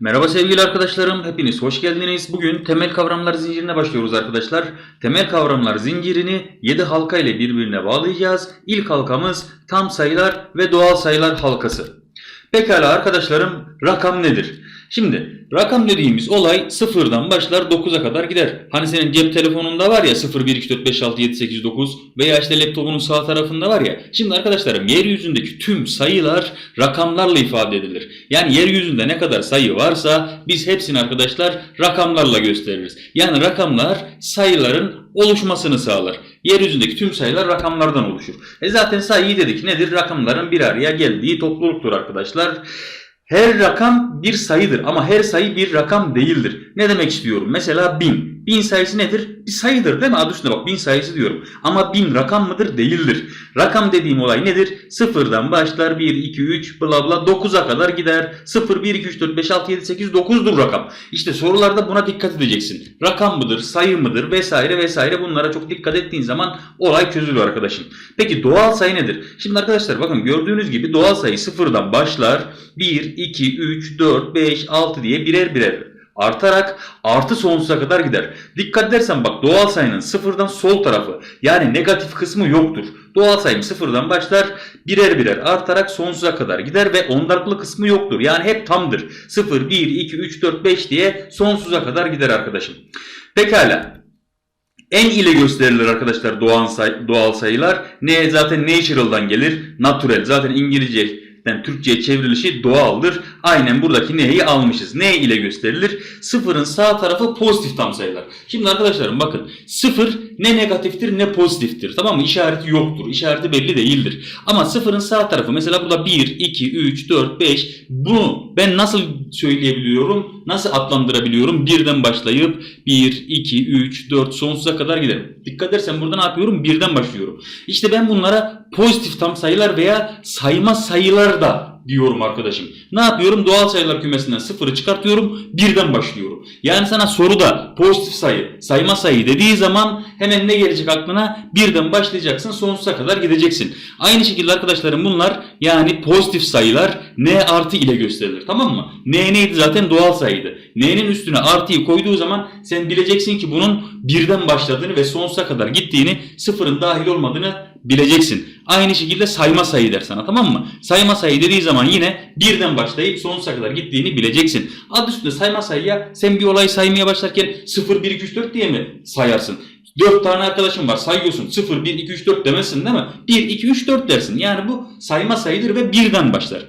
Merhaba sevgili arkadaşlarım, hepiniz hoş geldiniz. Bugün temel kavramlar zincirine başlıyoruz arkadaşlar. Temel kavramlar zincirini 7 halka ile birbirine bağlayacağız. İlk halkamız tam sayılar ve doğal sayılar halkası. Pekala arkadaşlarım, rakam nedir? Şimdi rakam dediğimiz olay sıfırdan başlar 9'a kadar gider. Hani senin cep telefonunda var ya 0, 1, 2, 4, 5, 6, 7, 8, 9 veya işte laptopunun sağ tarafında var ya. Şimdi arkadaşlarım yeryüzündeki tüm sayılar rakamlarla ifade edilir. Yani yeryüzünde ne kadar sayı varsa biz hepsini arkadaşlar rakamlarla gösteririz. Yani rakamlar sayıların oluşmasını sağlar. Yeryüzündeki tüm sayılar rakamlardan oluşur. E zaten sayı dedik nedir? Rakamların bir araya geldiği topluluktur arkadaşlar. Her rakam bir sayıdır ama her sayı bir rakam değildir. Ne demek istiyorum? Mesela bin. Bin sayısı nedir? Bir sayıdır değil mi? Adı üstünde bak bin sayısı diyorum. Ama bin rakam mıdır? Değildir. Rakam dediğim olay nedir? Sıfırdan başlar 1, 2, 3 bla bla 9'a kadar gider. 0, 1, 2, 3, 4, 5, 6, 7, 8, 9'dur rakam. İşte sorularda buna dikkat edeceksin. Rakam mıdır, sayı mıdır vesaire vesaire bunlara çok dikkat ettiğin zaman olay çözülür arkadaşım. Peki doğal sayı nedir? Şimdi arkadaşlar bakın gördüğünüz gibi doğal sayı sıfırdan başlar. 1, 2, 3, 4, 5, 6 diye birer birer artarak artı sonsuza kadar gider. Dikkat edersen bak doğal sayının sıfırdan sol tarafı yani negatif kısmı yoktur. Doğal sayım sıfırdan başlar birer birer artarak sonsuza kadar gider ve ondalıklı kısmı yoktur. Yani hep tamdır. 0, 1, 2, 3, 4, 5 diye sonsuza kadar gider arkadaşım. Pekala. En ile gösterilir arkadaşlar doğal, say doğal sayılar. Ne zaten natural'dan gelir. Natural. Zaten İngilizce yani Türkçe'ye çevrilişi doğaldır. Aynen buradaki neyi almışız. Ne ile gösterilir? Sıfırın sağ tarafı pozitif tam sayılar. Şimdi arkadaşlarım bakın sıfır ne negatiftir ne pozitiftir. Tamam mı? İşareti yoktur. İşareti belli değildir. Ama sıfırın sağ tarafı mesela burada 1, 2, 3, 4, 5 bunu ben nasıl söyleyebiliyorum? Nasıl adlandırabiliyorum? Birden başlayıp 1, 2, 3, 4 sonsuza kadar giderim. Dikkat edersen burada ne yapıyorum? Birden başlıyorum. İşte ben bunlara pozitif tam sayılar veya sayma sayılar da diyorum arkadaşım. Ne yapıyorum? Doğal sayılar kümesinden sıfırı çıkartıyorum. Birden başlıyorum. Yani sana soruda pozitif sayı, sayma sayı dediği zaman hemen ne gelecek aklına? Birden başlayacaksın sonsuza kadar gideceksin. Aynı şekilde arkadaşlarım bunlar yani pozitif sayılar n artı ile gösterilir. Tamam mı? n neydi zaten doğal sayıydı. N'nin üstüne artıyı koyduğu zaman sen bileceksin ki bunun birden başladığını ve sonsuza kadar gittiğini sıfırın dahil olmadığını bileceksin. Aynı şekilde sayma sayı der sana tamam mı? Sayma sayı dediği zaman yine birden başlayıp sonsuza kadar gittiğini bileceksin. Adı üstünde sayma sayıya sen bir olay saymaya başlarken 0, 1, 2, 3, 4 diye mi sayarsın? 4 tane arkadaşın var sayıyorsun 0, 1, 2, 3, 4 demezsin değil mi? 1, 2, 3, 4 dersin. Yani bu sayma sayıdır ve birden başlar.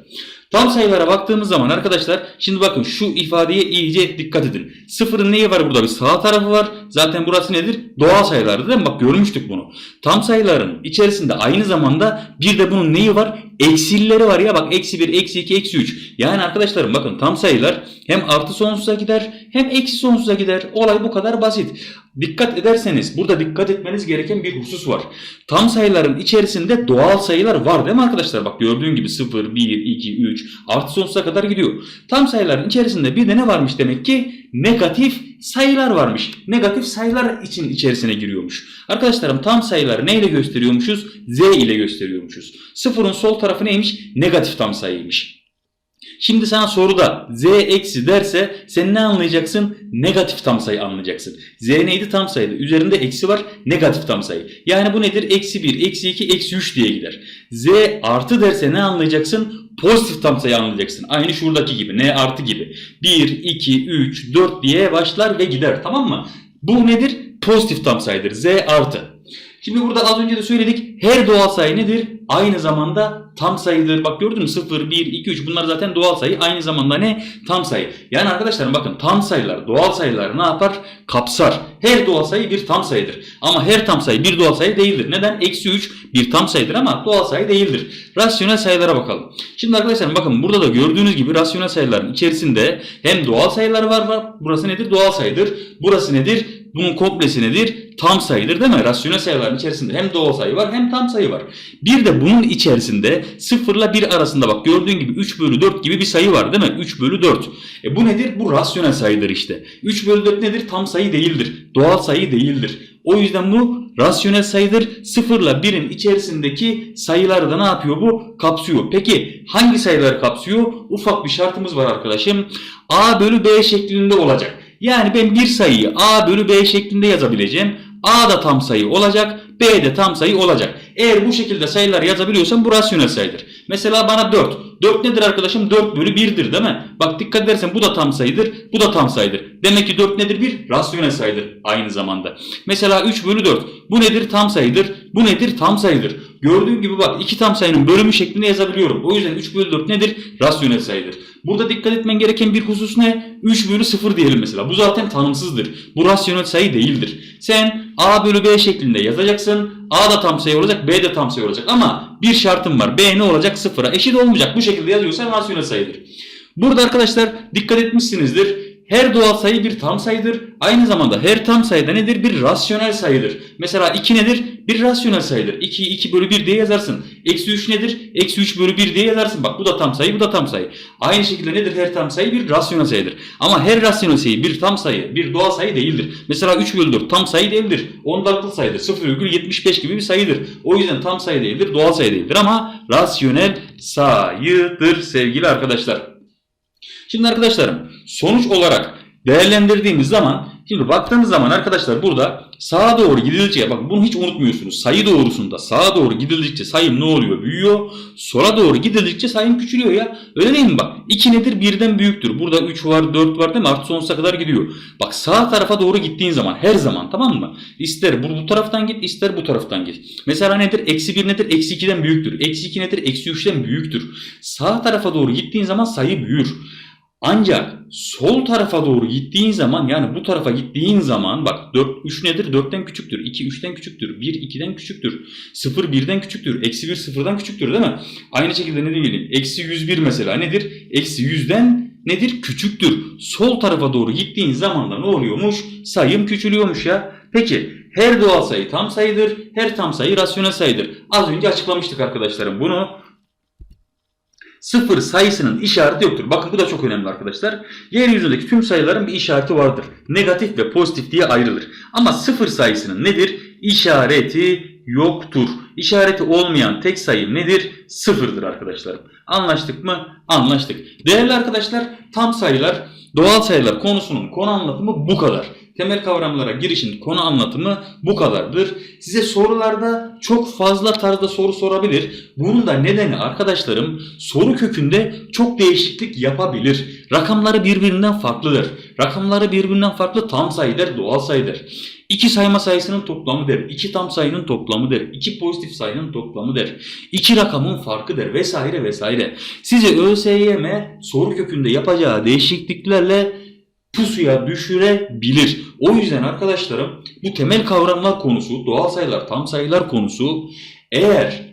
Tam sayılara baktığımız zaman arkadaşlar şimdi bakın şu ifadeye iyice dikkat edin. Sıfırın neyi var burada? Bir sağ tarafı var. Zaten burası nedir? Doğal sayılardı değil mi? Bak görmüştük bunu. Tam sayıların içerisinde aynı zamanda bir de bunun neyi var? Eksileri var ya bak eksi 1, eksi 2, eksi 3. Yani arkadaşlarım bakın tam sayılar hem artı sonsuza gider hem eksi sonsuza gider. Olay bu kadar basit. Dikkat ederseniz burada dikkat etmeniz gereken bir husus var. Tam sayıların içerisinde doğal sayılar var değil mi arkadaşlar? Bak gördüğün gibi 0, 1, 2, 3 artı sonsuza kadar gidiyor. Tam sayıların içerisinde bir de ne varmış demek ki? Negatif sayılar varmış. Negatif sayılar için içerisine giriyormuş. Arkadaşlarım tam sayıları neyle gösteriyormuşuz? Z ile gösteriyormuşuz. Sıfırın sol tarafı neymiş? Negatif tam sayıymış. Şimdi sana soruda z eksi derse sen ne anlayacaksın? Negatif tam sayı anlayacaksın. z neydi? Tam sayıydı. Üzerinde eksi var. Negatif tam sayı. Yani bu nedir? Eksi 1, eksi 2, eksi 3 diye gider. z artı derse ne anlayacaksın? Pozitif tam sayı anlayacaksın. Aynı şuradaki gibi. n artı gibi. 1, 2, 3, 4 diye başlar ve gider. Tamam mı? Bu nedir? Pozitif tam sayıdır. z artı. Şimdi burada az önce de söyledik. Her doğal sayı nedir? Aynı zamanda tam sayıdır. Bak gördün mü? 0, 1, 2, 3 bunlar zaten doğal sayı. Aynı zamanda ne? Tam sayı. Yani arkadaşlarım bakın tam sayılar, doğal sayılar ne yapar? Kapsar. Her doğal sayı bir tam sayıdır. Ama her tam sayı bir doğal sayı değildir. Neden? Eksi 3 bir tam sayıdır ama doğal sayı değildir. Rasyonel sayılara bakalım. Şimdi arkadaşlar bakın burada da gördüğünüz gibi rasyonel sayıların içerisinde hem doğal sayılar var. Burası nedir? Doğal sayıdır. Burası nedir? Bunun komplesi nedir? Tam sayıdır değil mi? Rasyonel sayıların içerisinde hem doğal sayı var hem tam sayı var. Bir de bunun içerisinde 0 ile 1 arasında bak gördüğün gibi 3 bölü 4 gibi bir sayı var değil mi? 3 bölü 4. E bu nedir? Bu rasyonel sayıdır işte. 3 bölü 4 nedir? Tam sayı değildir. Doğal sayı değildir. O yüzden bu rasyonel sayıdır. 0 ile 1'in içerisindeki sayıları da ne yapıyor bu? Kapsıyor. Peki hangi sayıları kapsıyor? Ufak bir şartımız var arkadaşım. A bölü B şeklinde olacak. Yani ben bir sayıyı A bölü B şeklinde yazabileceğim. A da tam sayı olacak. B de tam sayı olacak. Eğer bu şekilde sayılar yazabiliyorsam bu rasyonel sayıdır. Mesela bana 4. 4 nedir arkadaşım? 4 bölü 1'dir değil mi? Bak dikkat edersen bu da tam sayıdır. Bu da tam sayıdır. Demek ki 4 nedir? Bir rasyonel sayıdır aynı zamanda. Mesela 3 bölü 4. Bu nedir? Tam sayıdır. Bu nedir? Tam sayıdır. Gördüğün gibi bak iki tam sayının bölümü şeklinde yazabiliyorum. O yüzden 3 bölü 4 nedir? Rasyonel sayıdır. Burada dikkat etmen gereken bir husus ne? 3 bölü 0 diyelim mesela. Bu zaten tanımsızdır. Bu rasyonel sayı değildir. Sen A bölü B şeklinde yazacaksın. A da tam sayı olacak, B de tam sayı olacak. Ama bir şartım var. B ne olacak? Sıfıra eşit olmayacak. Bu şekilde yazıyorsan rasyonel sayıdır. Burada arkadaşlar dikkat etmişsinizdir. Her doğal sayı bir tam sayıdır. Aynı zamanda her tam sayıda nedir? Bir rasyonel sayıdır. Mesela 2 nedir? Bir rasyonel sayıdır. 2'yi 2 bölü 1 diye yazarsın. Eksi 3 nedir? Eksi 3 bölü 1 diye yazarsın. Bak bu da tam sayı, bu da tam sayı. Aynı şekilde nedir? Her tam sayı bir rasyonel sayıdır. Ama her rasyonel sayı bir tam sayı, bir doğal sayı değildir. Mesela 3 bölü 4 tam sayı değildir. Ondalıklı sayıdır. 0,75 gibi bir sayıdır. O yüzden tam sayı değildir, doğal sayı değildir. Ama rasyonel sayıdır sevgili arkadaşlar. Şimdi arkadaşlarım sonuç olarak değerlendirdiğimiz zaman şimdi baktığımız zaman arkadaşlar burada sağa doğru gidildikçe bak bunu hiç unutmuyorsunuz. Sayı doğrusunda sağa doğru gidildikçe sayım ne oluyor? Büyüyor. Sola doğru gidildikçe sayım küçülüyor ya. Öyle değil mi bak? 2 nedir? Birden büyüktür. Burada 3 var 4 var değil mi? Artı sonsuza kadar gidiyor. Bak sağ tarafa doğru gittiğin zaman her zaman tamam mı? İster bu, bu taraftan git ister bu taraftan git. Mesela nedir? Eksi 1 nedir? Eksi 2'den büyüktür. Eksi 2 nedir? Eksi 3'ten büyüktür. Sağ tarafa doğru gittiğin zaman sayı büyür. Ancak sol tarafa doğru gittiğin zaman yani bu tarafa gittiğin zaman bak 4, 3 nedir? 4'ten küçüktür. 2 3'ten küçüktür. 1 2'den küçüktür. 0 1'den küçüktür. Eksi 1 0'dan küçüktür değil mi? Aynı şekilde ne diyelim? Eksi 101 mesela nedir? Eksi 100'den nedir? Küçüktür. Sol tarafa doğru gittiğin zaman da ne oluyormuş? Sayım küçülüyormuş ya. Peki her doğal sayı tam sayıdır. Her tam sayı rasyonel sayıdır. Az önce açıklamıştık arkadaşlarım bunu. Sıfır sayısının işareti yoktur. Bakın bu da çok önemli arkadaşlar. Yeryüzündeki tüm sayıların bir işareti vardır. Negatif ve pozitif diye ayrılır. Ama sıfır sayısının nedir? İşareti yoktur. İşareti olmayan tek sayı nedir? Sıfırdır arkadaşlarım. Anlaştık mı? Anlaştık. Değerli arkadaşlar tam sayılar, doğal sayılar konusunun konu anlatımı bu kadar. Temel kavramlara girişin konu anlatımı bu kadardır. Size sorularda çok fazla tarzda soru sorabilir. Bunun da nedeni arkadaşlarım soru kökünde çok değişiklik yapabilir. Rakamları birbirinden farklıdır. Rakamları birbirinden farklı tam sayıdır, doğal sayıdır. İki sayma sayısının toplamı der. iki tam sayının toplamı der. iki pozitif sayının toplamı der. İki rakamın farkı der vesaire vesaire. Size ÖSYM soru kökünde yapacağı değişikliklerle pusuya düşürebilir. O yüzden arkadaşlarım bu temel kavramlar konusu, doğal sayılar, tam sayılar konusu eğer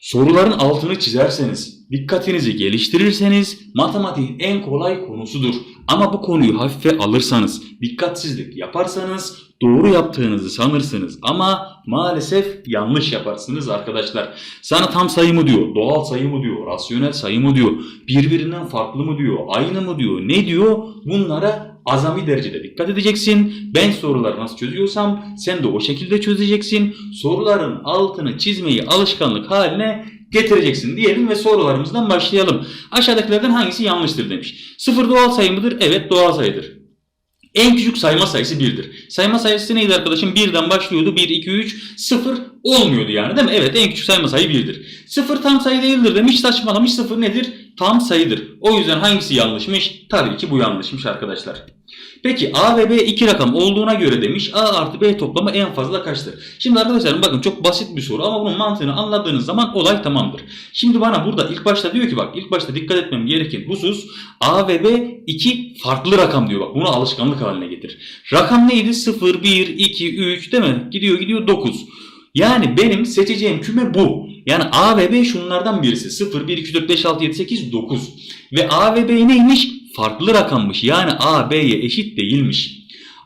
soruların altını çizerseniz, dikkatinizi geliştirirseniz matematiğin en kolay konusudur. Ama bu konuyu hafife alırsanız, dikkatsizlik yaparsanız doğru yaptığınızı sanırsınız ama maalesef yanlış yaparsınız arkadaşlar. Sana tam sayı mı diyor, doğal sayı mı diyor, rasyonel sayı mı diyor, birbirinden farklı mı diyor, aynı mı diyor, ne diyor? Bunlara azami derecede dikkat edeceksin. Ben soruları nasıl çözüyorsam sen de o şekilde çözeceksin. Soruların altını çizmeyi alışkanlık haline getireceksin diyelim ve sorularımızdan başlayalım. Aşağıdakilerden hangisi yanlıştır demiş. Sıfır doğal sayı mıdır? Evet doğal sayıdır. En küçük sayma sayısı 1'dir. Sayma sayısı neydi arkadaşım? 1'den başlıyordu. 1, 2, 3, 0 olmuyordu yani değil mi? Evet en küçük sayma sayı 1'dir. 0 tam sayı değildir demiş. Saçmalamış 0 nedir? Tam sayıdır. O yüzden hangisi yanlışmış? Tabii ki bu yanlışmış arkadaşlar. Peki A ve B iki rakam olduğuna göre demiş A artı B toplamı en fazla kaçtır? Şimdi arkadaşlarım bakın çok basit bir soru ama bunun mantığını anladığınız zaman olay tamamdır. Şimdi bana burada ilk başta diyor ki bak ilk başta dikkat etmem gereken husus A ve B iki farklı rakam diyor bak bunu alışkanlık haline getir. Rakam neydi? 0, 1, 2, 3 değil mi? Gidiyor gidiyor 9. Yani benim seçeceğim küme bu. Yani A ve B şunlardan birisi. 0, 1, 2, 4, 5, 6, 7, 8, 9. Ve A ve B neymiş? Farklı rakammış. Yani A, B'ye eşit değilmiş.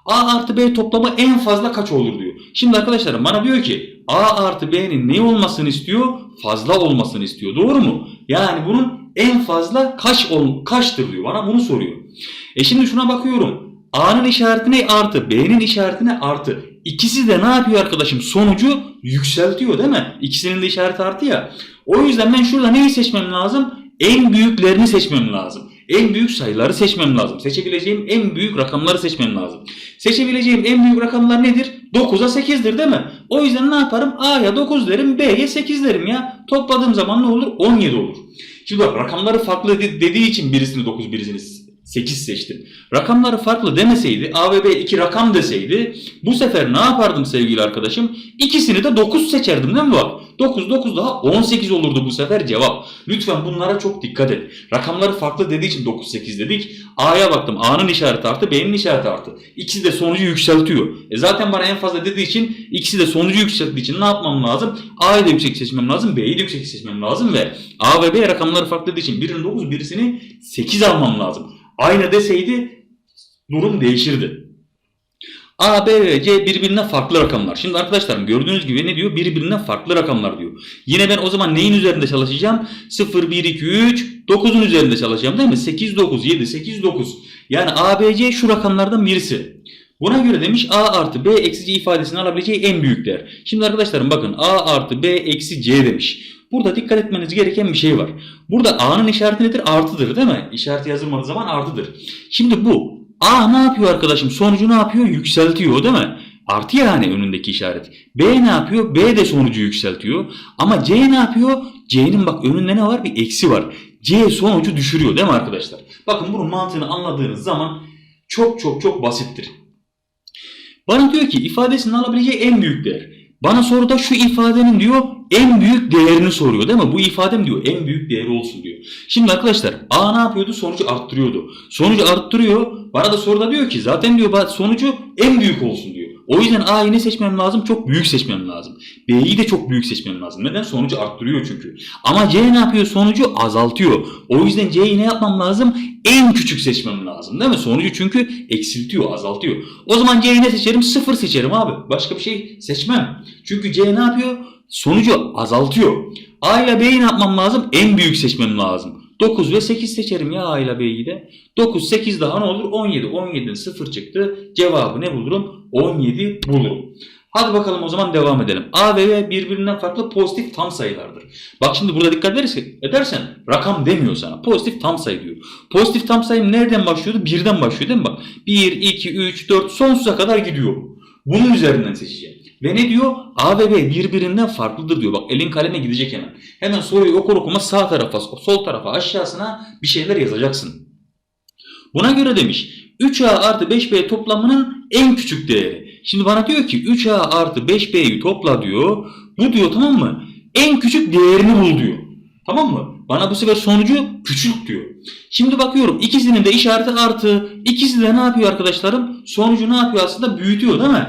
A artı B toplamı en fazla kaç olur diyor. Şimdi arkadaşlarım bana diyor ki A artı B'nin ne olmasını istiyor? Fazla olmasını istiyor. Doğru mu? Yani bunun en fazla kaç ol, kaçtır diyor. Bana bunu soruyor. E şimdi şuna bakıyorum. A'nın işareti ne? Artı. B'nin işareti ne? Artı. ikisi de ne yapıyor arkadaşım? Sonucu yükseltiyor değil mi? İkisinin de işareti artı ya. O yüzden ben şurada neyi seçmem lazım? En büyüklerini seçmem lazım. En büyük sayıları seçmem lazım. Seçebileceğim en büyük rakamları seçmem lazım. Seçebileceğim en büyük rakamlar nedir? 9'a 8'dir değil mi? O yüzden ne yaparım? A'ya 9 derim, B'ye 8 derim ya. Topladığım zaman ne olur? 17 olur. Şimdi bak rakamları farklı de- dediği için birisini 9 birisini 8 seçtim. Rakamları farklı demeseydi A ve B iki rakam deseydi bu sefer ne yapardım sevgili arkadaşım? İkisini de 9 seçerdim değil mi bak? 9 9 daha 18 olurdu bu sefer cevap. Lütfen bunlara çok dikkat et. Rakamları farklı dediği için 9 8 dedik. A'ya baktım. A'nın işareti artı, B'nin işareti artı. İkisi de sonucu yükseltiyor. E zaten bana en fazla dediği için ikisi de sonucu yükselttiği için ne yapmam lazım? A'yı da yüksek seçmem lazım, B'yi de yüksek seçmem lazım ve A ve B rakamları farklı dediği için birinin 9, birisini 8 almam lazım. Aynı deseydi durum değişirdi. A, B ve C birbirinden farklı rakamlar. Şimdi arkadaşlarım gördüğünüz gibi ne diyor? Birbirinden farklı rakamlar diyor. Yine ben o zaman neyin üzerinde çalışacağım? 0, 1, 2, 3, 9'un üzerinde çalışacağım değil mi? 8, 9, 7, 8, 9. Yani A, B, C şu rakamlardan birisi. Buna göre demiş A artı B eksi C ifadesini alabileceği en büyük değer. Şimdi arkadaşlarım bakın A artı B eksi C demiş. Burada dikkat etmeniz gereken bir şey var. Burada A'nın işareti nedir? Artıdır değil mi? İşareti yazılmadığı zaman artıdır. Şimdi bu A ne yapıyor arkadaşım? Sonucu ne yapıyor? Yükseltiyor değil mi? Artı yani önündeki işaret. B ne yapıyor? B de sonucu yükseltiyor. Ama C ne yapıyor? C'nin bak önünde ne var? Bir eksi var. C sonucu düşürüyor değil mi arkadaşlar? Bakın bunun mantığını anladığınız zaman çok çok çok basittir. Bana diyor ki ifadesinin alabileceği en büyük değer. Bana soruda şu ifadenin diyor en büyük değerini soruyor değil mi? Bu ifadem diyor en büyük değeri olsun diyor. Şimdi arkadaşlar A ne yapıyordu? Sonucu arttırıyordu. Sonucu arttırıyor. Bana da soruda diyor ki zaten diyor "bak sonucu en büyük olsun diyor. O yüzden A'yı ne seçmem lazım? Çok büyük seçmem lazım. B'yi de çok büyük seçmem lazım. Neden? Sonucu arttırıyor çünkü. Ama C ne yapıyor? Sonucu azaltıyor. O yüzden C'yi ne yapmam lazım? En küçük seçmem lazım değil mi? Sonucu çünkü eksiltiyor, azaltıyor. O zaman C'yi ne seçerim? Sıfır seçerim abi. Başka bir şey seçmem. Çünkü C ne yapıyor? Sonucu azaltıyor. A ile B'yi ne yapmam lazım? En büyük seçmem lazım. 9 ve 8 seçerim ya A ile B'yi de. 9, 8 daha ne olur? 17. 17'den 0 çıktı. Cevabı ne bulurum? 17 bulurum. Hadi bakalım o zaman devam edelim. A ve B birbirinden farklı pozitif tam sayılardır. Bak şimdi burada dikkat edersen, rakam demiyor sana. Pozitif tam sayı diyor. Pozitif tam sayı nereden başlıyordu? Birden başlıyor değil mi bak? 1, 2, 3, 4 sonsuza kadar gidiyor. Bunun üzerinden seçeceğim. Ve ne diyor? A ve B birbirinden farklıdır diyor. Bak elin kaleme gidecek hemen. Hemen soruyu okur okumaz sağ tarafa, sol tarafa, aşağısına bir şeyler yazacaksın. Buna göre demiş 3A artı 5B toplamının en küçük değeri. Şimdi bana diyor ki 3A artı 5B'yi topla diyor. Bu diyor tamam mı? En küçük değerini bul diyor. Tamam mı? Bana bu sefer sonucu küçük diyor. Şimdi bakıyorum ikisinin de işareti artı. İkisi de ne yapıyor arkadaşlarım? Sonucu ne yapıyor aslında? Büyütüyor değil mi?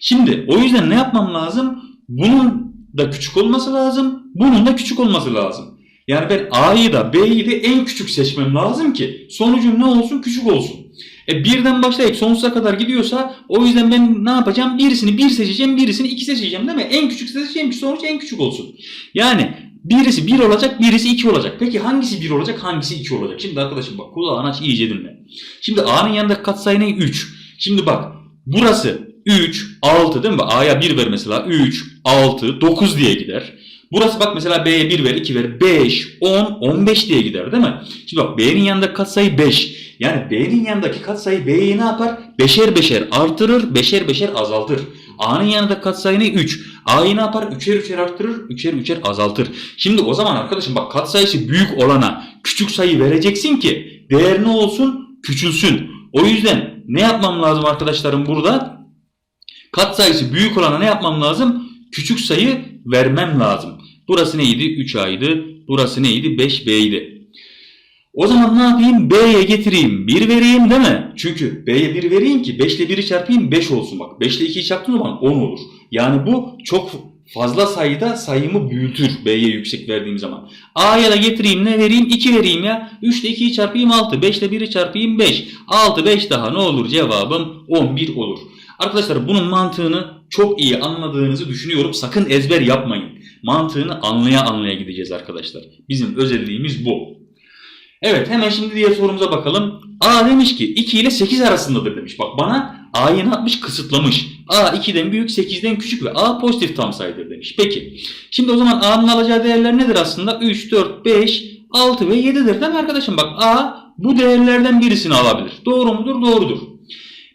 Şimdi o yüzden ne yapmam lazım? Bunun da küçük olması lazım. Bunun da küçük olması lazım. Yani ben A'yı da B'yi de en küçük seçmem lazım ki sonucum ne olsun? Küçük olsun. E birden başlayıp sonsuza kadar gidiyorsa o yüzden ben ne yapacağım? Birisini bir seçeceğim, birisini iki seçeceğim değil mi? En küçük seçeceğim ki sonuç en küçük olsun. Yani birisi bir olacak, birisi iki olacak. Peki hangisi bir olacak, hangisi iki olacak? Şimdi arkadaşım bak kulağını aç iyice dinle. Şimdi A'nın yanındaki katsayı ne? 3. Şimdi bak burası 3, 6 değil mi? A'ya 1 ver mesela. 3, 6, 9 diye gider. Burası bak mesela B'ye 1 ver, 2 ver, 5, 10, 15 diye gider değil mi? Şimdi bak B'nin yanındaki katsayı 5. Yani B'nin yanındaki katsayı B'yi ne yapar? Beşer beşer artırır, beşer beşer azaltır. A'nın yanındaki katsayı ne? 3. A'yı ne yapar? Üçer üçer arttırır, üçer üçer azaltır. Şimdi o zaman arkadaşım bak katsayısı büyük olana küçük sayı vereceksin ki değer ne olsun? Küçülsün. O yüzden ne yapmam lazım arkadaşlarım burada? Katsayısı büyük olana ne yapmam lazım? Küçük sayı vermem lazım. Burası neydi? 3A'ydı. Burası neydi? 5B'ydi. O zaman ne yapayım? B'ye getireyim. 1 vereyim değil mi? Çünkü B'ye 1 vereyim ki 5 ile 1'i çarpayım 5 olsun bak. 5 ile 2'yi çarptığım zaman 10 olur. Yani bu çok fazla sayıda sayımı büyütür B'ye yüksek verdiğim zaman. A'ya da getireyim ne vereyim? 2 vereyim ya. 3 ile 2'yi çarpayım 6. 5 ile 1'i çarpayım 5. 6 5 daha ne olur? Cevabım 11 olur. Arkadaşlar bunun mantığını çok iyi anladığınızı düşünüyorum. Sakın ezber yapmayın. Mantığını anlaya anlaya gideceğiz arkadaşlar. Bizim özelliğimiz bu. Evet hemen şimdi diğer sorumuza bakalım. A demiş ki 2 ile 8 arasındadır demiş. Bak bana A'yı ne yapmış? Kısıtlamış. A 2'den büyük 8'den küçük ve A pozitif tam sayıdır demiş. Peki. Şimdi o zaman A'nın alacağı değerler nedir aslında? 3, 4, 5, 6 ve 7'dir değil mi arkadaşım? Bak A bu değerlerden birisini alabilir. Doğru mudur? Doğrudur.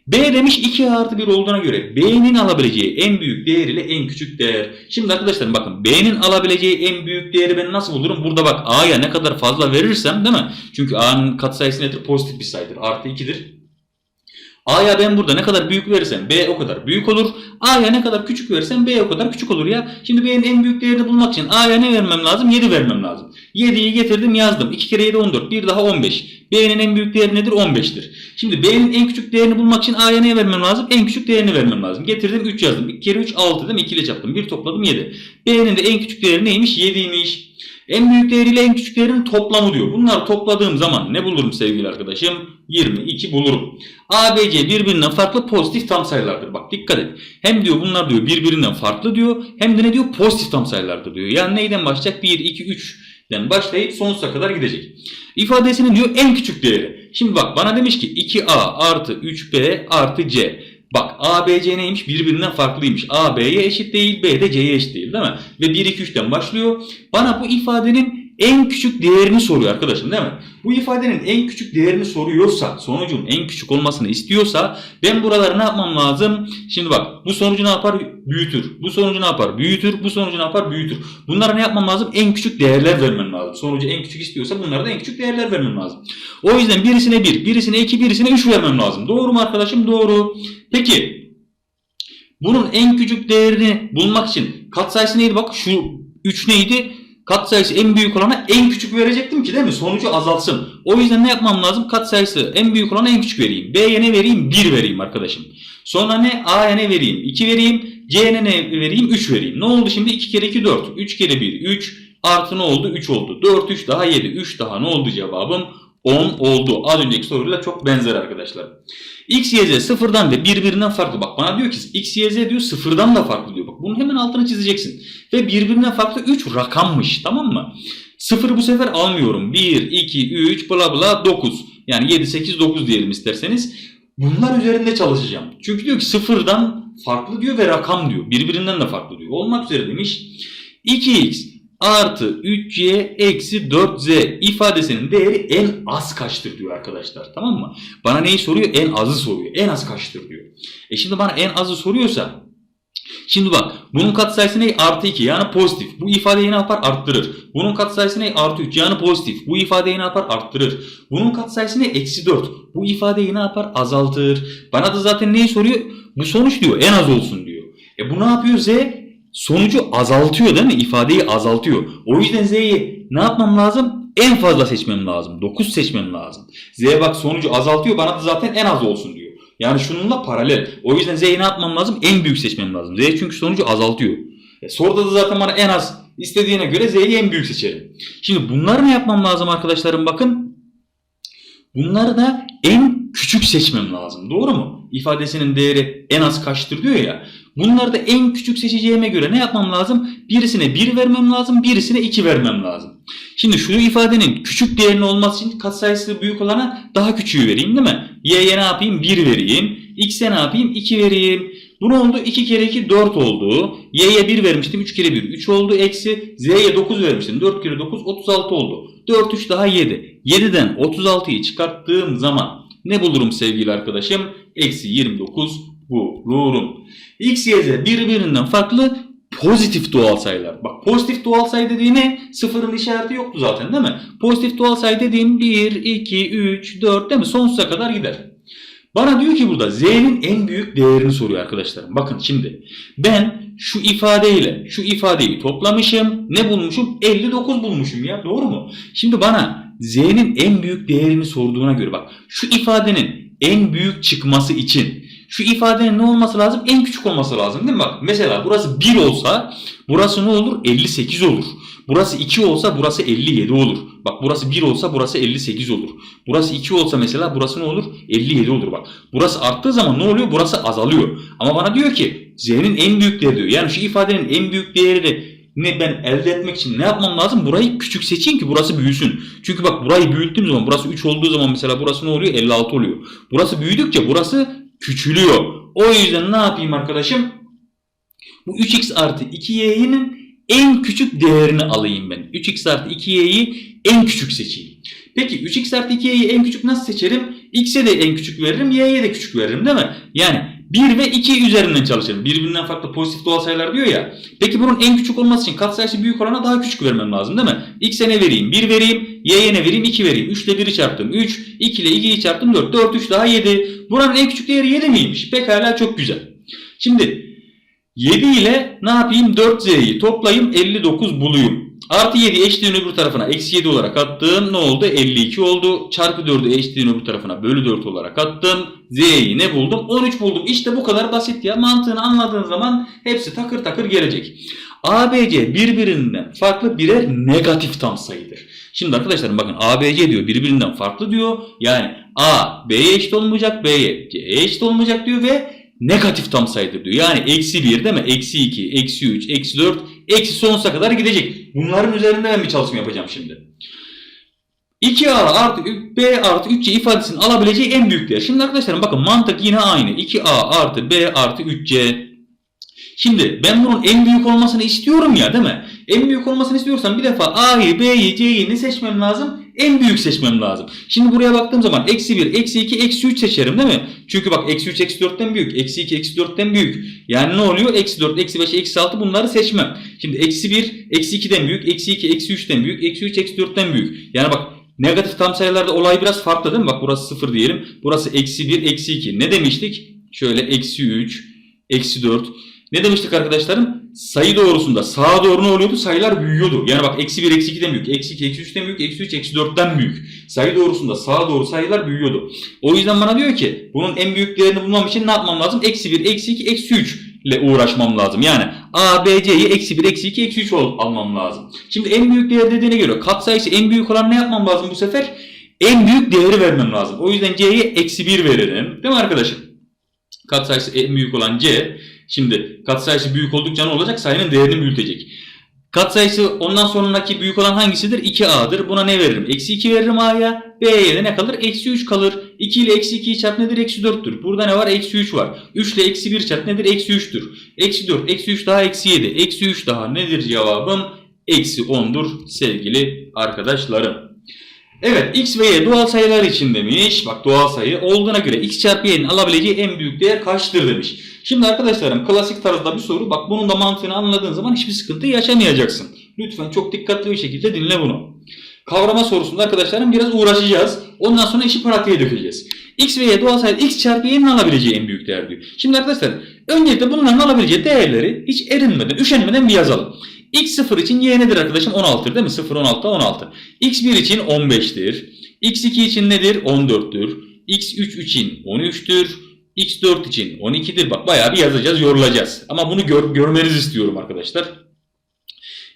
B demiş 2 artı 1 olduğuna göre B'nin alabileceği en büyük değer ile en küçük değer. Şimdi arkadaşlar bakın B'nin alabileceği en büyük değeri ben nasıl bulurum? Burada bak A'ya ne kadar fazla verirsem değil mi? Çünkü A'nın katsayısı nedir? Pozitif bir sayıdır. Artı 2'dir. A'ya ben burada ne kadar büyük verirsem B o kadar büyük olur. A'ya ne kadar küçük verirsem B o kadar küçük olur ya. Şimdi B'nin en büyük değerini bulmak için A'ya ne vermem lazım? 7 vermem lazım. 7'yi getirdim yazdım. 2 kere 7 14. Bir daha 15. B'nin en büyük değeri nedir? 15'tir. Şimdi B'nin en küçük değerini bulmak için A'ya ne vermem lazım? En küçük değerini vermem lazım. Getirdim 3 yazdım. 2 kere 3 6 değil mi? 2 ile çarptım. 1 topladım 7. B'nin de en küçük değeri neymiş? 7'ymiş. En büyük değeriyle en küçük değerinin toplamı diyor. Bunları topladığım zaman ne bulurum sevgili arkadaşım? 22 bulurum. A, B, C birbirinden farklı pozitif tam sayılardır. Bak dikkat et. Hem diyor bunlar diyor birbirinden farklı diyor. Hem de ne diyor? Pozitif tam sayılardır diyor. Yani neyden başlayacak? 1, 2, 3 den başlayıp sonsuza kadar gidecek. İfadesinin diyor en küçük değeri. Şimdi bak bana demiş ki 2A artı 3B artı C. Bak A, B, C neymiş? Birbirinden farklıymış. A, B'ye eşit değil, B de C'ye eşit değil değil mi? Ve 1, 2, 3'ten başlıyor. Bana bu ifadenin en küçük değerini soruyor arkadaşım değil mi? Bu ifadenin en küçük değerini soruyorsa, sonucun en küçük olmasını istiyorsa ben buraları ne yapmam lazım? Şimdi bak bu sonucu ne yapar? Büyütür. Bu sonucu ne yapar? Büyütür. Bu sonucu ne yapar? Büyütür. Bunlara ne yapmam lazım? En küçük değerler vermem lazım. Sonucu en küçük istiyorsa bunlara da en küçük değerler vermem lazım. O yüzden birisine 1, birisine 2, birisine 3 vermem lazım. Doğru mu arkadaşım? Doğru. Peki bunun en küçük değerini bulmak için katsayısı neydi? Bak şu 3 neydi? Katsayısı en büyük olana en küçük verecektim ki değil mi? Sonucu azalsın. O yüzden ne yapmam lazım? Katsayısı en büyük olana en küçük vereyim. B'ye ne vereyim? 1 vereyim arkadaşım. Sonra ne? A'ya ne vereyim? 2 vereyim. C'ye ne vereyim? 3 vereyim. Ne oldu şimdi? 2 kere 2 4. 3 kere 1 3. Artı ne oldu? 3 oldu. 4 3 daha 7. 3 daha ne oldu cevabım? 10 oldu. Az önceki soruyla çok benzer arkadaşlar. X, Y, Z sıfırdan ve birbirinden farklı. Bak bana diyor ki X, Y, Z diyor sıfırdan da farklı diyor. Bak bunun hemen altını çizeceksin. Ve birbirinden farklı 3 rakammış tamam mı? Sıfırı bu sefer almıyorum. 1, 2, 3, bla bla 9. Yani 7, 8, 9 diyelim isterseniz. Bunlar üzerinde çalışacağım. Çünkü diyor ki sıfırdan farklı diyor ve rakam diyor. Birbirinden de farklı diyor. Olmak üzere demiş. 2x artı 3y eksi 4z ifadesinin değeri en az kaçtır diyor arkadaşlar. Tamam mı? Bana neyi soruyor? En azı soruyor. En az kaçtır diyor. E şimdi bana en azı soruyorsa Şimdi bak bunun katsayısı ne? Artı 2 yani pozitif. Bu ifadeyi ne yapar? Arttırır. Bunun katsayısı ne? Artı 3 yani pozitif. Bu ifadeyi ne yapar? Arttırır. Bunun katsayısı ne? Eksi 4. Bu ifadeyi ne yapar? Azaltır. Bana da zaten neyi soruyor? Bu sonuç diyor en az olsun diyor. E bu ne yapıyor Z? Sonucu azaltıyor değil mi? İfadeyi azaltıyor. O yüzden Z'yi ne yapmam lazım? En fazla seçmem lazım. 9 seçmem lazım. Z bak sonucu azaltıyor bana da zaten en az olsun diyor. Yani şununla paralel. O yüzden Z'yi ne yapmam lazım? En büyük seçmem lazım. Z çünkü sonucu azaltıyor. E soruda da zaten bana en az istediğine göre Z'yi en büyük seçerim. Şimdi bunları ne yapmam lazım arkadaşlarım bakın. Bunları da en küçük seçmem lazım. Doğru mu? İfadesinin değeri en az kaçtır diyor ya. Bunları da en küçük seçeceğime göre ne yapmam lazım? Birisine 1 vermem lazım, birisine 2 vermem lazım. Şimdi şu ifadenin küçük değerinin olması için katsayısı büyük olana daha küçüğü vereyim değil mi? Y'ye ne yapayım? 1 vereyim. X'e ne yapayım? 2 vereyim. Bu ne oldu? 2 kere 2 4 oldu. Y'ye 1 vermiştim. 3 kere 1 3 oldu. Eksi Z'ye 9 vermiştim. 4 kere 9 36 oldu. 4 3 daha 7. 7'den 36'yı çıkarttığım zaman ne bulurum sevgili arkadaşım? Eksi 29 bulurum. X, Y, Z birbirinden farklı pozitif doğal sayılar. Bak pozitif doğal sayı dediğine sıfırın işareti yoktu zaten değil mi? Pozitif doğal sayı dediğim 1, 2, 3, 4 değil mi? Sonsuza kadar gider. Bana diyor ki burada z'nin en büyük değerini soruyor arkadaşlarım. Bakın şimdi ben şu ifadeyle şu ifadeyi toplamışım. Ne bulmuşum? 59 bulmuşum ya. Doğru mu? Şimdi bana z'nin en büyük değerini sorduğuna göre bak şu ifadenin en büyük çıkması için şu ifadenin ne olması lazım? En küçük olması lazım değil mi? Bak mesela burası 1 olsa burası ne olur? 58 olur. Burası 2 olsa burası 57 olur. Bak burası 1 olsa burası 58 olur. Burası 2 olsa mesela burası ne olur? 57 olur bak. Burası arttığı zaman ne oluyor? Burası azalıyor. Ama bana diyor ki z'nin en büyük değeri diyor. Yani şu ifadenin en büyük değeri ne ben elde etmek için ne yapmam lazım? Burayı küçük seçeyim ki burası büyüsün. Çünkü bak burayı büyüttüğüm zaman burası 3 olduğu zaman mesela burası ne oluyor? 56 oluyor. Burası büyüdükçe burası küçülüyor. O yüzden ne yapayım arkadaşım? Bu 3x artı 2y'nin en küçük değerini alayım ben. 3x artı 2y'yi en küçük seçeyim. Peki 3x artı 2y'yi en küçük nasıl seçerim? x'e de en küçük veririm, y'ye de küçük veririm değil mi? Yani 1 ve 2 üzerinden çalışırım. Birbirinden farklı pozitif doğal sayılar diyor ya. Peki bunun en küçük olması için katsayısı büyük olana daha küçük vermem lazım değil mi? x'e ne vereyim? 1 vereyim. y'ye ne vereyim? 2 vereyim. 3 ile 1'i çarptım 3. 2 ile 2'yi çarptım 4. 4 3 daha 7. Buranın en küçük değeri 7 miymiş? Pekala çok güzel. Şimdi 7 ile ne yapayım? 4z'yi toplayayım 59 bulayım. Artı 7 eşitliğin öbür tarafına eksi 7 olarak attım. Ne oldu? 52 oldu. Çarpı 4'ü eşitliğin öbür tarafına bölü 4 olarak attım. Z'yi ne buldum? 13 buldum. İşte bu kadar basit ya. Mantığını anladığın zaman hepsi takır takır gelecek. ABC birbirinden farklı birer negatif tam sayıdır. Şimdi arkadaşlar bakın ABC diyor birbirinden farklı diyor. Yani A B'ye eşit olmayacak, B'ye C'ye eşit olmayacak diyor ve negatif tam sayıdır diyor. Yani eksi 1 değil mi? Eksi 2, eksi 3, eksi 4, eksi sonsuza kadar gidecek. Bunların üzerinde ben bir çalışma yapacağım şimdi. 2A artı B artı 3C ifadesinin alabileceği en büyük değer. Şimdi arkadaşlar bakın mantık yine aynı. 2A artı B artı 3C. Şimdi ben bunun en büyük olmasını istiyorum ya değil mi? En büyük olmasını istiyorsam bir defa A'yı, B'yi, C'yi ne seçmem lazım? En büyük seçmem lazım. Şimdi buraya baktığım zaman eksi 1, eksi 2, eksi 3 seçerim değil mi? Çünkü bak eksi 3, eksi 4'ten büyük. Eksi 2, eksi 4'ten büyük. Yani ne oluyor? Eksi 4, eksi 5, eksi 6 bunları seçmem. Şimdi eksi 1, eksi 2'den büyük. Eksi 2, eksi 3'ten büyük. Eksi 3, eksi 4'ten büyük. Yani bak negatif tam sayılarda olay biraz farklı değil mi? Bak burası 0 diyelim. Burası eksi 1, eksi 2. Ne demiştik? Şöyle eksi 3, eksi 4. Ne demiştik arkadaşlarım? Sayı doğrusunda sağa doğru ne oluyordu? Sayılar büyüyordu. Yani bak eksi 1, eksi 2'den büyük, eksi 2, eksi 3'ten büyük, eksi 3, eksi 4'ten büyük. Sayı doğrusunda sağa doğru sayılar büyüyordu. O yüzden bana diyor ki bunun en büyük değerini bulmam için ne yapmam lazım? Eksi 1, eksi 2, eksi 3 ile uğraşmam lazım. Yani A, B, C'yi eksi 1, eksi 2, eksi 3 ol- almam lazım. Şimdi en büyük değer dediğine göre katsayısı en büyük olan ne yapmam lazım bu sefer? En büyük değeri vermem lazım. O yüzden C'ye eksi 1 veririm. Değil mi arkadaşım? Katsayısı en büyük olan C. Şimdi katsayısı büyük oldukça ne olacak? Sayının değerini büyütecek. Katsayısı ondan sonraki büyük olan hangisidir? 2A'dır. Buna ne veririm? Eksi 2 veririm A'ya. B'ye de ne kalır? Eksi 3 kalır. 2 ile eksi 2'yi çarp nedir? Eksi 4'tür. Burada ne var? Eksi 3 var. 3 ile eksi 1 çarp nedir? Eksi 3'tür. Eksi 4, eksi 3 daha eksi 7. Eksi 3 daha nedir cevabım? Eksi 10'dur sevgili arkadaşlarım. Evet x ve y doğal sayılar için demiş. Bak doğal sayı olduğuna göre x çarpı y'nin alabileceği en büyük değer kaçtır demiş. Şimdi arkadaşlarım klasik tarzda bir soru. Bak bunun da mantığını anladığın zaman hiçbir sıkıntı yaşamayacaksın. Lütfen çok dikkatli bir şekilde dinle bunu. Kavrama sorusunda arkadaşlarım biraz uğraşacağız. Ondan sonra işi pratiğe dökeceğiz. X ve y doğal sayı x çarpı y'nin alabileceği en büyük değer diyor. Şimdi arkadaşlar öncelikle bunların alabileceği değerleri hiç erinmeden, üşenmeden bir yazalım. x0 için y nedir arkadaşım? 16'tır değil mi? 0, 16, 16. x1 için 15'tir. x2 için nedir? 14'tür. x3 için 13'tür. X4 için 12'dir. Bak bayağı bir yazacağız, yorulacağız. Ama bunu gör, görmenizi istiyorum arkadaşlar.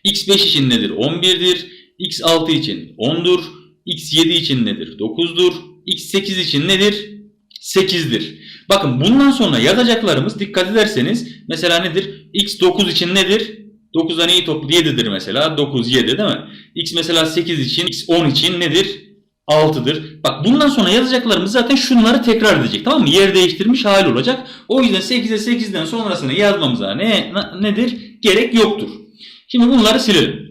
x5 için nedir? 11'dir. x6 için 10'dur. x7 için nedir? 9'dur. x8 için nedir? 8'dir. Bakın bundan sonra yazacaklarımız dikkat ederseniz mesela nedir? x9 için nedir? 9'dan iyi toplu 7'dir mesela. 9, 7 değil mi? X mesela 8 için, X 10 için nedir? 6'dır. Bak bundan sonra yazacaklarımız zaten şunları tekrar edecek. Tamam mı? Yer değiştirmiş hali olacak. O yüzden 8'e 8'den sonrasını yazmamıza ne- nedir? Gerek yoktur. Şimdi bunları silelim.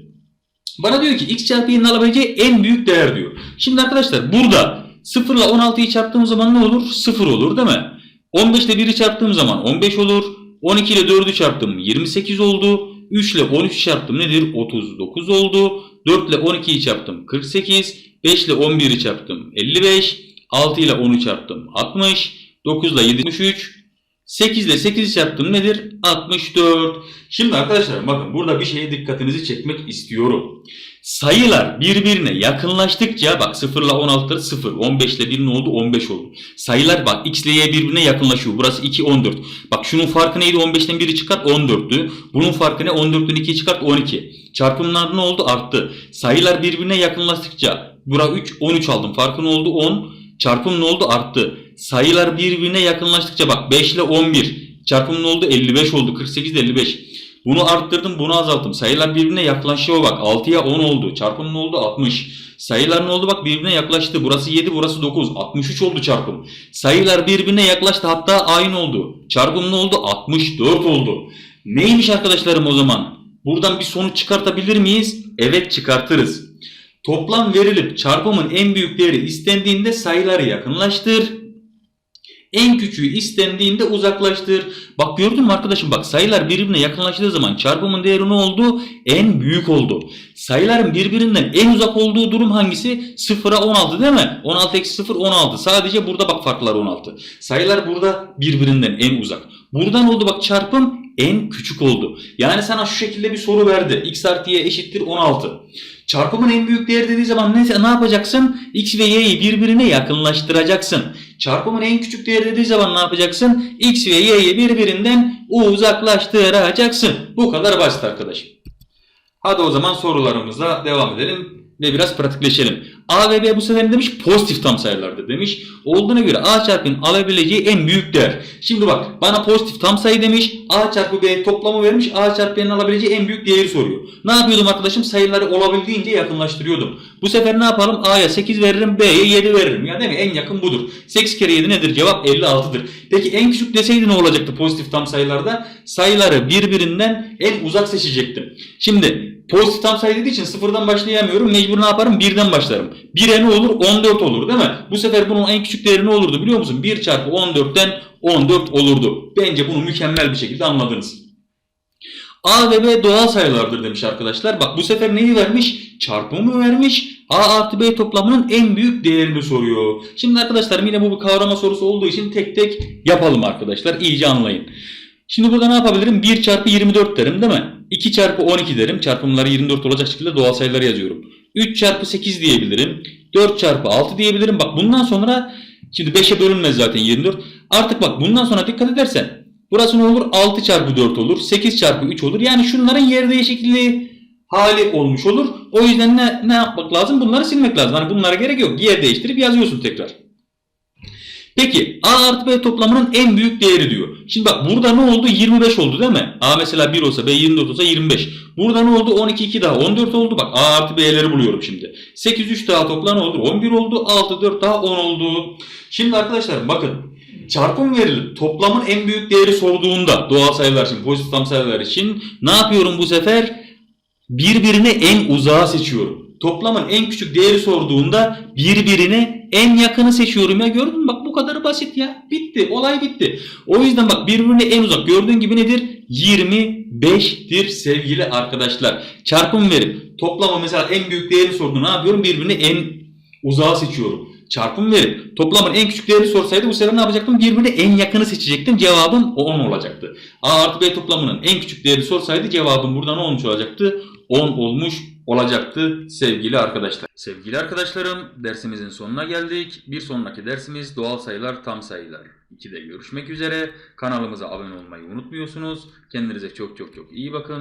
Bana diyor ki x çarpı y'nin alabileceği en büyük değer diyor. Şimdi arkadaşlar burada 0 ile 16'yı çarptığım zaman ne olur? 0 olur değil mi? 15 ile 1'i çarptığım zaman 15 olur. 12 ile 4'ü çarptım 28 oldu. 3 ile 13 çarptım nedir? 39 oldu. 4 ile 12'yi çarptım 48. 5 ile 11'i çarptım 55. 6 ile 10'u çarptım 60. 9 ile 73. 8 ile 8'i çarptım nedir? 64. Şimdi arkadaşlar bakın burada bir şeye dikkatinizi çekmek istiyorum. Sayılar birbirine yakınlaştıkça bak 0 ile 16'ları 0, 15 ile 1 ne oldu? 15 oldu. Sayılar bak x ile y birbirine yakınlaşıyor. Burası 2, 14. Bak şunun farkı neydi? 15'ten 1'i çıkart 14'tü. Bunun farkı ne? 14'ten 2'yi çıkart 12. Çarpımlar ne oldu? Arttı. Sayılar birbirine yakınlaştıkça bura 3, 13 aldım. Farkı ne oldu? 10. Çarpım ne oldu? Arttı. Sayılar birbirine yakınlaştıkça bak 5 ile 11. Çarpım ne oldu? 55 oldu. 48 ile 55. Bunu arttırdım, bunu azalttım. Sayılar birbirine yaklaşıyor bak. 6'ya 10 oldu. Çarpım ne oldu? 60. Sayılar ne oldu bak birbirine yaklaştı. Burası 7 burası 9. 63 oldu çarpım. Sayılar birbirine yaklaştı hatta aynı oldu. Çarpım ne oldu? 64 oldu. Neymiş arkadaşlarım o zaman? Buradan bir sonuç çıkartabilir miyiz? Evet çıkartırız. Toplam verilip çarpımın en büyük değeri istendiğinde sayıları yakınlaştır. En küçüğü istendiğinde uzaklaştır. Bak gördün mü arkadaşım bak sayılar birbirine yakınlaştığı zaman çarpımın değeri ne oldu? En büyük oldu. Sayıların birbirinden en uzak olduğu durum hangisi? 0'a 16 değil mi? 16 eksi 0 16. Sadece burada bak farklar 16. Sayılar burada birbirinden en uzak. Buradan oldu bak çarpım en küçük oldu. Yani sana şu şekilde bir soru verdi. x artı y eşittir 16. Çarpımın en büyük değeri dediği zaman ne, ne yapacaksın? X ve y'yi birbirine yakınlaştıracaksın. Çarpımın en küçük değeri dediği zaman ne yapacaksın? X ve y'yi birbirinden uzaklaştıracaksın. Bu kadar basit arkadaşım. Hadi o zaman sorularımıza devam edelim ve biraz pratikleşelim. A ve B bu sefer demiş? Pozitif tam sayılardır demiş. Olduğuna göre A çarpının alabileceği en büyük değer. Şimdi bak bana pozitif tam sayı demiş. A çarpı B toplamı vermiş. A çarpı B'nin alabileceği en büyük değeri soruyor. Ne yapıyordum arkadaşım? Sayıları olabildiğince yakınlaştırıyordum. Bu sefer ne yapalım? A'ya 8 veririm, B'ye 7 veririm. Ya değil mi? En yakın budur. 8 kere 7 nedir? Cevap 56'dır. Peki en küçük deseydi ne olacaktı pozitif tam sayılarda? Sayıları birbirinden en uzak seçecektim. Şimdi pozitif tam sayı dediği için sıfırdan başlayamıyorum. Mecbur ne yaparım? Birden başlarım. 1'e ne olur? 14 olur değil mi? Bu sefer bunun en küçük değeri ne olurdu biliyor musun? 1 çarpı 14'ten 14 olurdu. Bence bunu mükemmel bir şekilde anladınız. A ve B doğal sayılardır demiş arkadaşlar. Bak bu sefer neyi vermiş? Çarpımı vermiş. A artı B toplamının en büyük değerini soruyor. Şimdi arkadaşlar yine bu bir kavrama sorusu olduğu için tek tek yapalım arkadaşlar. İyice anlayın. Şimdi burada ne yapabilirim? 1 çarpı 24 derim değil mi? 2 çarpı 12 derim. Çarpımları 24 olacak şekilde doğal sayıları yazıyorum. 3 çarpı 8 diyebilirim. 4 çarpı 6 diyebilirim. Bak bundan sonra şimdi 5'e bölünmez zaten 24. Artık bak bundan sonra dikkat edersen burası ne olur? 6 çarpı 4 olur. 8 çarpı 3 olur. Yani şunların yer değişikliği hali olmuş olur. O yüzden ne, ne yapmak lazım? Bunları silmek lazım. Hani bunlara gerek yok. Yer değiştirip yazıyorsun tekrar. Peki A artı B toplamının en büyük değeri diyor. Şimdi bak burada ne oldu? 25 oldu değil mi? A mesela 1 olsa B 24 olsa 25. Burada ne oldu? 12 2 daha 14 oldu. Bak A artı B'leri buluyorum şimdi. 8 3 daha topla ne oldu? 11 oldu. 6 4 daha 10 oldu. Şimdi arkadaşlar bakın. Çarpım verilip toplamın en büyük değeri sorduğunda doğal sayılar için pozitif tam sayılar için ne yapıyorum bu sefer? Birbirine en uzağı seçiyorum. Toplamın en küçük değeri sorduğunda birbirine en yakını seçiyorum ya gördün mü? Bak bu kadar basit ya. Bitti. Olay bitti. O yüzden bak birbirine en uzak. Gördüğün gibi nedir? 25'tir sevgili arkadaşlar. Çarpım verip toplama mesela en büyük değeri sordu. Ne yapıyorum? Birbirine en uzağı seçiyorum. Çarpım verip toplamın en küçük değeri sorsaydı bu sefer ne yapacaktım? Birbirine en yakını seçecektim. Cevabım o 10 olacaktı. A artı B toplamının en küçük değeri sorsaydı cevabım burada ne olmuş olacaktı? 10 olmuş olacaktı sevgili arkadaşlar. Sevgili arkadaşlarım dersimizin sonuna geldik. Bir sonraki dersimiz doğal sayılar tam sayılar. 2'de görüşmek üzere. Kanalımıza abone olmayı unutmuyorsunuz. Kendinize çok çok çok iyi bakın.